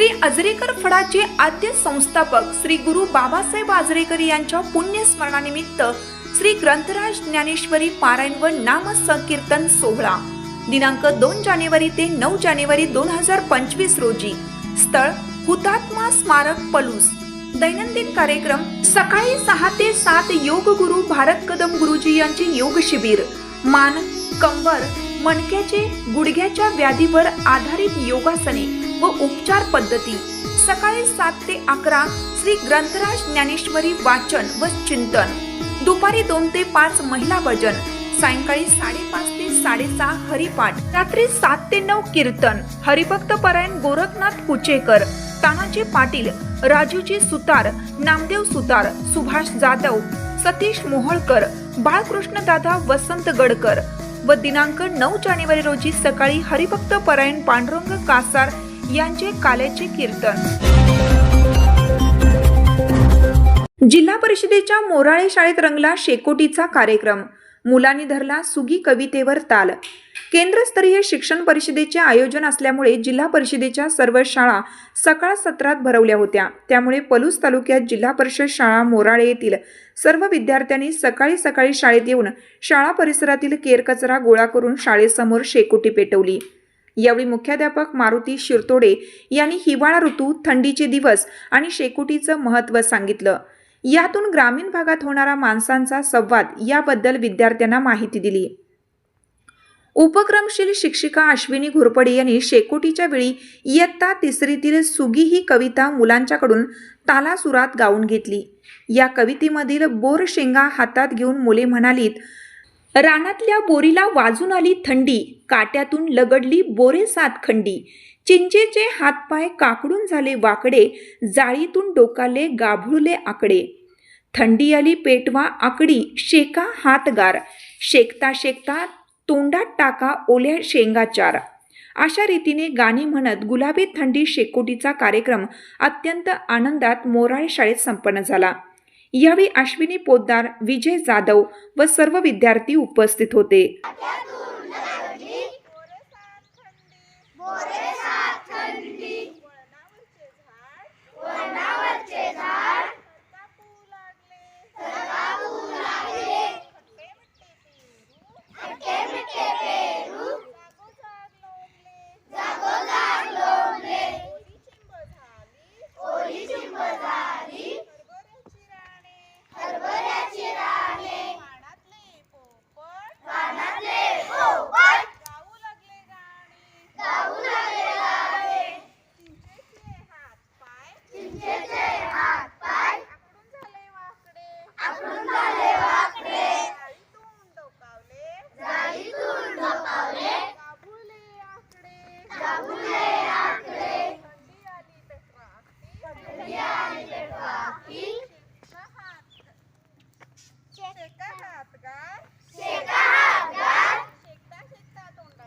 श्री अजरेकर फडाचे आद्य संस्थापक श्री गुरु बाबासाहेब आजरेकर यांच्या पुण्यस्मरणानिमित्त श्री ग्रंथराज ज्ञानेश्वरी पारायण व नाम संकीर्तन सोहळा. दिनांक दोन जानेवारी ते नऊ जानेवारी दोन हजार पंचवीस रोजी. स्थळ हुतात्मा स्मारक पलूस. दैनंदिन कार्यक्रम सकाळी सहा ते सात योग गुरु भारत कदम गुरुजी यांचे योग शिबिर. मान कंबर मणक्याचे गुडघ्याच्या व्याधीवर आधारित योगासने व उपचार पद्धती. सकाळी सात ते अकरा श्री ग्रंथराज ज्ञानेश्वरी वाचन व चिंतन. दुपारी दोन ते पाच महिला भजन. सायंकाळी साडेपाच ते साडेसहा हरिपाठ. रात्री सात ते नऊ कीर्तन. हरिभक्त परायण गोरखनाथ कुचेकर. तानाजी पाटील राजूजी सुतार नामदेव सुतार सुभाष जाधव सतीश मोहोळकर बाळकृष्ण दादा वसंत गडकर व दिनांक नऊ जानेवारी रोजी सकाळी हरिभक्त परायण पांडुरंग कासार यांचे कालेचे कीर्तन. जिल्हा परिषदेच्या मोराळे शाळेत रंगला शेकोटीचा कार्यक्रम. मुलांनी धरला सुगी कवितेवर ताल. केंद्रस्तरीय शिक्षण परिषदेचे आयोजन असल्यामुळे जिल्हा परिषदेच्या सर्व शाळा सकाळ सत्रात भरवल्या होत्या. त्यामुळे पलूस तालुक्यात जिल्हा परिषद शाळा मोराळे येथील सर्व विद्यार्थ्यांनी सकाळी सकाळी शाळेत येऊन शाळा परिसरातील केरकचरा गोळा करून शाळेसमोर शेकोटी पेटवली. यावेळी मुख्याध्यापक मारुती शिरतोडे यांनी हिवाळा ऋतू थंडीचे दिवस आणि शेकोटीचं महत्त्व सांगितलं. यातून ग्रामीण भागात होणारा माणसांचा संवाद याबद्दल विद्यार्थ्यांना माहिती दिली. उपक्रमशील शिक्षिका अश्विनी घोरपडे यांनी शेकोटीच्या वेळी इयत्ता तिसरीतील सुगी ही कविता मुलांच्याकडून तालासुरात गाऊन घेतली. या कवितेमधील बोर शेंगा हातात घेऊन मुले म्हणालीत रानातल्या बोरीला वाजून आली थंडी काट्यातून लगडली बोरे सात खंडी. चिंचेचे हातपाय काकडून झाले वाकडे जाळीतून डोकाले गाभरुले आकडे. थंडी आली पेटवा आकडी शेका हातगार. शेकता शेकता तोंडात टाका ओल्या शेंगाचार. अशा रीतीने गाणी म्हणत गुलाबी थंडी शेकोटीचा कार्यक्रम अत्यंत आनंदात मोराळे शाळेत संपन्न झाला. यावेळी अश्विनी पोद्दार विजय जाधव व सर्व विद्यार्थी उपस्थित होते. शेका हा अपघात शेका हा अपघात शेकता शेकता तोंड